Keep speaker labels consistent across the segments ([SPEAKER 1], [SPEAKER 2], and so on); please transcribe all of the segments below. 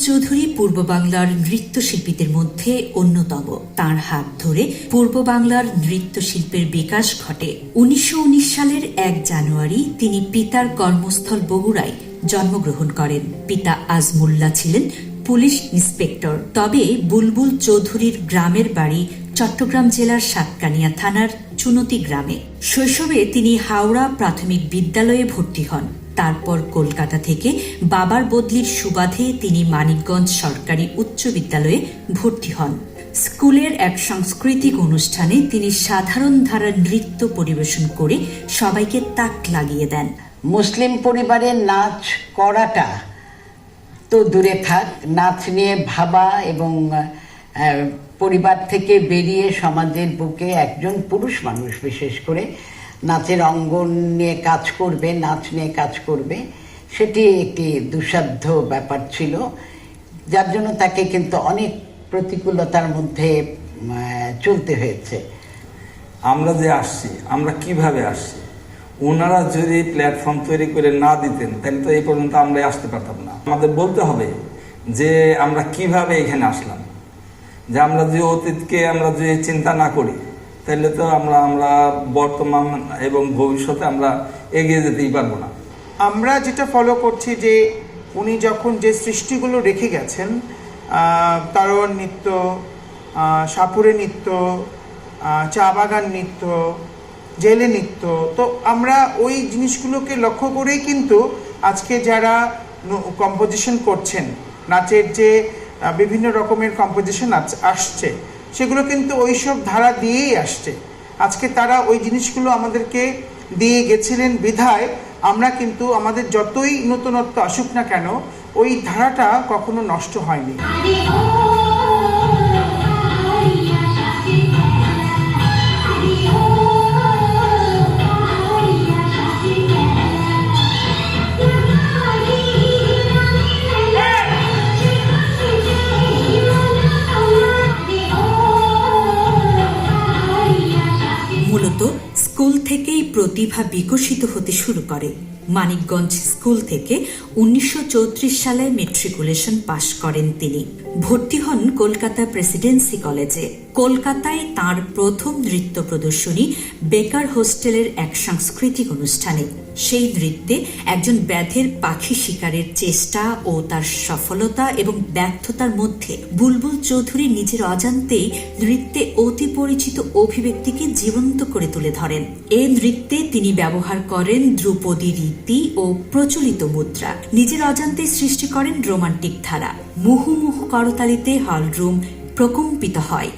[SPEAKER 1] চৌধুরী পূর্ব বাংলার নৃত্যশিল্পীদের মধ্যে অন্যতম। তার হাত ধরে পূর্ব বাংলার নৃত্যশিল্পের বিকাশ ঘটে। উনিশশো উনিশ সালের এক জানুয়ারি তিনি পিতার কর্মস্থল বগুড়ায় জন্মগ্রহণ করেন। পিতা আজমুল্লাহ ছিলেন পুলিশ ইন্সপেক্টর। তবে বুলবুল চৌধুরীর গ্রামের বাড়ি চট্টগ্রাম জেলার সাতকানিয়া থানার চুনতি গ্রামে। শৈশবে তিনি হাওড়া প্রাথমিক বিদ্যালয়ে ভর্তি হন। তারপর কলকাতা থেকে বাবার বদলির সুবাদে তিনি মানিকগঞ্জ সরকারি উচ্চ বিদ্যালয়ে ভর্তি হন। স্কুলের এক সাংস্কৃতিক অনুষ্ঠানে তিনি সাধারণ ধারার নৃত্য পরিবেশন করে সবাইকে তাক লাগিয়ে দেন।
[SPEAKER 2] মুসলিম পরিবারের নাচ করাটা তো দূরে থাক, নাচ নিয়ে ভাবা এবং পরিবার থেকে বেরিয়ে সমাজের বুকে একজন পুরুষ মানুষ বিশেষ করে নাচের অঙ্গন নিয়ে কাজ করবে, নাচ নিয়ে কাজ করবে। সেটি একটি দুঃসাধ্য ব্যাপার ছিল, যার জন্য তাকে কিন্তু অনেক প্রতিকূলতার মধ্যে চলতে হয়েছে।
[SPEAKER 3] আমরা যে আসছি, আমরা কীভাবে আসছি? ওনারা যদি প্ল্যাটফর্ম তৈরি করে না দিতেন, তাহলে তো এই পর্যন্ত আমরা আসতে পারতাম না। আমাদের বলতে হবে যে, আমরা কীভাবে এখানে আসলাম? যে আমরা যে অতীতকে আমরা যে চিন্তা না করি তাহলে তো আমরা আমরা বর্তমান এবং ভবিষ্যতে আমরা এগিয়ে যেতেই পারব না।
[SPEAKER 4] আমরা যেটা ফলো করছি যে উনি যখন যে সৃষ্টিগুলো রেখে গেছেন তারোয়ার নৃত্য সাপুরে নৃত্য চা বাগান নৃত্য, জেলে নৃত্য, তো আমরা ওই জিনিসগুলোকে লক্ষ্য করেই কিন্তু আজকে যারা কম্পোজিশন করছেন, নাচের যে বিভিন্ন রকমের কম্পোজিশন আসছে সেগুলো কিন্তু ওইসব ধারা দিয়েই আসছে। আজকে তারা ওই জিনিসগুলো আমাদেরকে দিয়ে গেছিলেন বিধায়, আমরা কিন্তু আমাদের যতই নতুনত্ব আসুক না কেন, ওই ধারাটা কখনো নষ্ট হয়নি।
[SPEAKER 1] প্রতিভা বিকশিত হতে শুরু করে। মানিকগঞ্জ স্কুল থেকে উনিশশো চৌত্রিশ সালে মেট্রিকুলেশন পাশ করেন তিনি। ভর্তি হন কলকাতা প্রেসিডেন্সি কলেজে। কলকাতায় তার প্রথম নৃত্য প্রদর্শনী বেকার হোস্টেলের এক সাংস্কৃতিক অনুষ্ঠানে। সেই নৃত্যে একজন ব্যাধের পাখি শিকারের চেষ্টা ও তার সফলতা এবং ব্যর্থতার মধ্যে বুলবুল চৌধুরী নিজের অজান্তেই নৃত্যে অতি পরিচিত অভিব্যক্তিকে জীবন্ত করে তুলে ধরেন। এ নৃত্যে তিনি ব্যবহার করেন ধ্রুপদী রীতি ও প্রচলিত মুদ্রা। নিজের অজান্তে সৃষ্টি করেন রোমান্টিক ধারা। মুহুমুহু করতালিতে হলরুম প্রকম্পিত হয়।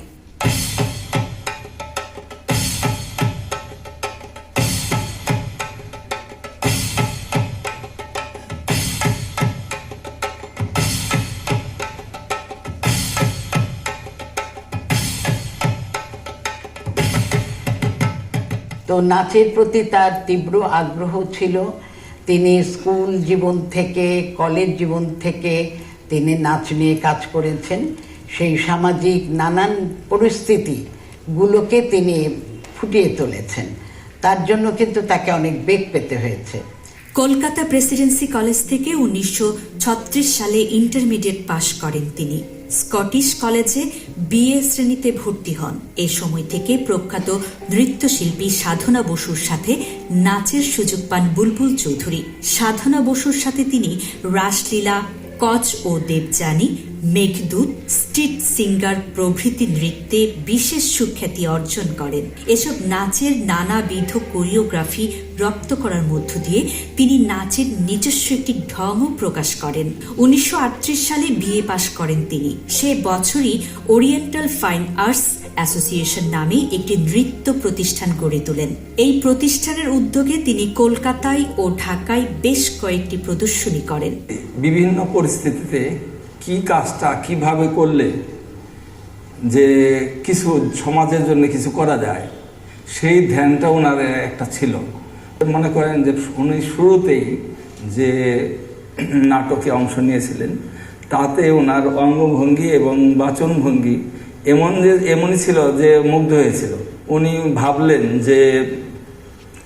[SPEAKER 2] তো নাচের প্রতি তার তীব্র আগ্রহ ছিল। তিনি স্কুল জীবন থেকে, কলেজ জীবন থেকে তিনি নাচ নিয়ে কাজ করেছেন। সেই সামাজিক নানান পরিস্থিতিগুলোকে তিনি ফুটিয়ে তুলেছেন। তার জন্য কিন্তু তাকে অনেক বেগ পেতে হয়েছে।
[SPEAKER 1] কলকাতা প্রেসিডেন্সি কলেজ থেকে উনিশশো ছত্রিশ সালে ইন্টারমিডিয়েট পাশ করেন তিনি। স্কটিশ কলেজে বিএ শ্রেণীতে ভর্তি হন। এ সময় থেকে প্রখ্যাত নৃত্যশিল্পী সাধনা বসুর সাথে নাচের সুযোগ পান বুলবুল চৌধুরী। সাধনা বসুর সাথে তিনি রাসলীলা কচ ও দেবযানী, মেঘদূত, স্ট্রিট সিঙ্গার প্রভৃতি নৃত্যে বিশেষ সুখ্যাতি অর্জন করেন। এসব নাচের নানাবিধ কোরিওগ্রাফি রপ্ত করার মধ্য দিয়ে তিনি নাচের নিজস্ব একটি ঢংও প্রকাশ করেন। উনিশশো আটত্রিশ সালে বিএ পাশ করেন তিনি। সে বছরই ওরিয়েন্টাল ফাইন আর্টস অ্যাসোসিয়েশন নামে একটি নৃত্য প্রতিষ্ঠান গড়ে তোলেন। এই প্রতিষ্ঠানের উদ্যোগে তিনি কলকাতায় ও ঢাকায় বেশ কয়েকটি প্রদর্শনী করেন।
[SPEAKER 3] বিভিন্ন পরিস্থিতিতে কি কাজটা কীভাবে করলে যে কিছু সমাজের জন্য কিছু করা যায়, সেই ধ্যানটা ওনার একটা ছিল। মনে করেন যে উনি শুরুতেই যে নাটকে অংশ নিয়েছিলেন, তাতে ওনার অঙ্গভঙ্গি এবং বাচনভঙ্গি এমন যে এমনই ছিল যে মুগ্ধ হয়েছিল। উনি ভাবলেন যে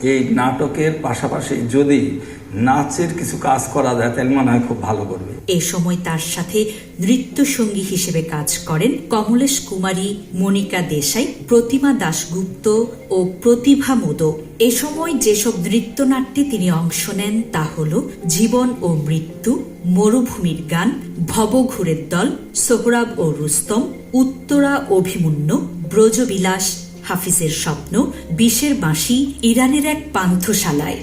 [SPEAKER 3] এই নাটকের পাশাপাশি যদি নাচের কিছু কাজ করা যায়, তাহলে মনে হয় খুব ভালো করবে।
[SPEAKER 1] এ সময় তার সাথে নৃত্যসঙ্গী হিসেবে কাজ করেন কমলেশ কুমারী, মনিকা দেশাই, প্রতিমা দাশগুপ্ত ও প্রতিভা মোদক। এ সময় যেসব নৃত্যনাট্যে তিনি অংশ নেন, তা হল জীবন ও মৃত্যু, মরুভূমির গান ভবঘুরের দল, সোহরাব ও রুস্তম, উত্তরা অভিমন্যু, ব্রজবিলাস হাফিজের স্বপ্ন বিষের বাঁশি ইরানের এক পান্থশালায়।